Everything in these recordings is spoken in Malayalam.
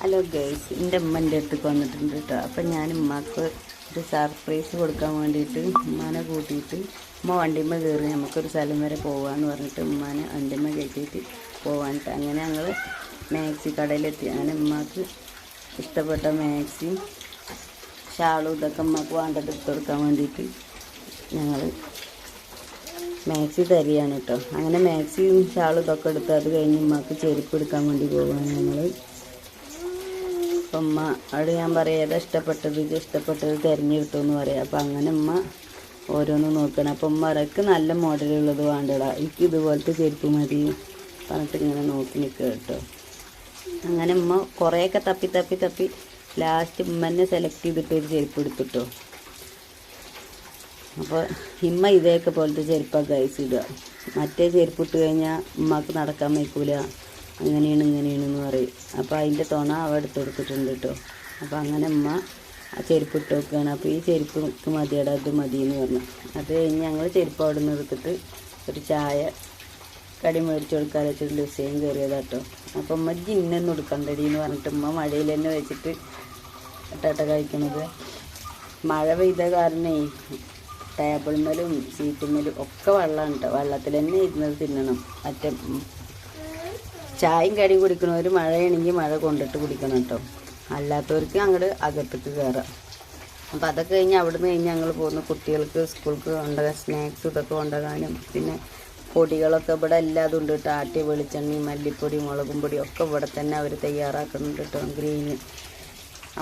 ഹലോ ഗേൾസ് എന്റെ ഉമ്മ എന്റെ അടുത്തേക്ക് വന്നിട്ടുണ്ട് കേട്ടോ അപ്പം ഞാൻ ഉമ്മക്ക് ഒരു സർപ്രൈസ് കൊടുക്കാൻ വേണ്ടിയിട്ട് ഉമ്മാനെ കൂട്ടിയിട്ട് ഉമ്മ വണ്ടിമ്മ കയറി നമുക്കൊരു സ്ഥലം വരെ പോകാമെന്ന് പറഞ്ഞിട്ട് ഉമ്മാനെ വണ്ടിമ്മ കയറ്റിയിട്ട് പോകാനിട്ട് അങ്ങനെ ഞങ്ങൾ മാക്സി കടയിലെത്തി. അങ്ങനെ ഉമ്മാക്ക് ഇഷ്ടപ്പെട്ട മാക്സി ഷാളും ഇതൊക്കെ ഉമ്മക്ക് വേണ്ടത് കൊടുക്കാൻ വേണ്ടിയിട്ട് ഞങ്ങൾ മാക്സി തരികയാണ് കേട്ടോ അങ്ങനെ മാക്സിയും ഷാളും ഇതൊക്കെ എടുത്ത് അത് കഴിഞ്ഞ് ഉമ്മക്ക് ചെരുപ്പ് എടുക്കാൻ വേണ്ടി പോവുകയാണ് ഞങ്ങൾ അപ്പം ഉമ്മ അവിടെ ഞാൻ പറയാം ഏതാ ഇഷ്ടപ്പെട്ടത് ഇത് ഇഷ്ടപ്പെട്ടത് തിരഞ്ഞെടുത്തു എന്ന് പറയാം. അപ്പം അങ്ങനെ അമ്മ ഓരോന്ന് നോക്കണം. അപ്പം ഉമ്മ പറയ്ക്ക് നല്ല മോഡലുള്ളത് വേണ്ടടാ. എനിക്ക് ഇതുപോലത്തെ ചെരുപ്പ് മതി. പറഞ്ഞിട്ട് ഇങ്ങനെ നോക്കി നിൽക്കുക കേട്ടോ. അങ്ങനെ അമ്മ കുറേയൊക്കെ തപ്പി തപ്പി തപ്പി ലാസ്റ്റ് ഉമ്മ തന്നെ സെലക്ട് ചെയ്തിട്ട് ഒരു ചെരുപ്പ് എടുത്തിട്ടോ അപ്പോൾ ഇമ്മ ഇതേക്കെ പോലത്തെ ചെരുപ്പാണ് ഗൈസ് ഇടുക. മറ്റേ ചെരുപ്പ് ഇട്ട് കഴിഞ്ഞാൽ ഉമ്മക്ക് നടക്കാൻ വയ്ക്കൂല. അങ്ങനെയാണ് ഇങ്ങനെയാണ് എന്ന് പറയും. അപ്പോൾ അതിന്റെ തുണ അവ എടുത്ത് കൊടുത്തിട്ടുണ്ട് കേട്ടോ അപ്പോൾ അങ്ങനെ അമ്മ ആ ചെരുപ്പ് ഇട്ട് വെക്കുകയാണ് അപ്പോൾ ഈ ചെരുപ്പ് മതിയടാ ഇത് മതി എന്ന് പറഞ്ഞു. അത് കഴിഞ്ഞ് ഞങ്ങൾ ചെരുപ്പ് അവിടെ നിന്ന് എടുത്തിട്ട് ഒരു ചായ കടി മേടിച്ച് കൊടുക്കാൻ വെച്ചിട്ട് ഡിസൈൻ കയറിയതാട്ടോ അപ്പോൾ അമ്മ ജിന്നൊന്നും എടുക്കണ്ടടി എന്ന് പറഞ്ഞിട്ട് ഉമ്മ മഴയിൽ തന്നെ വെച്ചിട്ട് ഇട്ടാട്ട കഴിക്കുന്നത് മഴ പെയ്ത കാരണേ സീറ്റ് മേലും ഒക്കെ വെള്ളമാണ് കേട്ടോ വെള്ളത്തിൽ തന്നെ ഇരുന്നത് തിന്നണം. മറ്റേ ചായയും കടി കുടിക്കണവർ മഴയാണെങ്കിൽ മഴ കൊണ്ടിട്ട് കുടിക്കണം കേട്ടോ. അല്ലാത്തവർക്ക് അങ്ങോട്ട് അകത്തേക്ക് കയറാം അപ്പം അതൊക്കെ കഴിഞ്ഞ് അവിടുന്ന് കഴിഞ്ഞ് ഞങ്ങൾ പോകുന്ന കുട്ടികൾക്ക് സ്കൂൾക്ക് കൊണ്ടുപോകാൻ സ്നാക്സ് ഇതൊക്കെ കൊണ്ടുപോകാനും പിന്നെ പൊടികളൊക്കെ ഇവിടെ എല്ലാതും ഉണ്ട് കേട്ടോ. ആട്ടിയ വെളിച്ചെണ്ണി മല്ലിപ്പൊടി മുളകും പൊടി ഒക്കെ ഇവിടെ തന്നെ അവർ തയ്യാറാക്കുന്നുണ്ട് കേട്ടോ ഗ്രീന്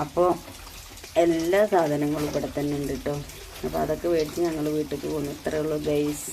അപ്പോൾ എല്ലാ സാധനങ്ങളും ഇവിടെ തന്നെ ഉണ്ട് കേട്ടോ. അപ്പോൾ അതൊക്കെ മേടിച്ച് ഞങ്ങൾ വീട്ടിലേക്ക് പോകുന്നു ഇത്രയേ ഉള്ളൂ ഗൈസ്.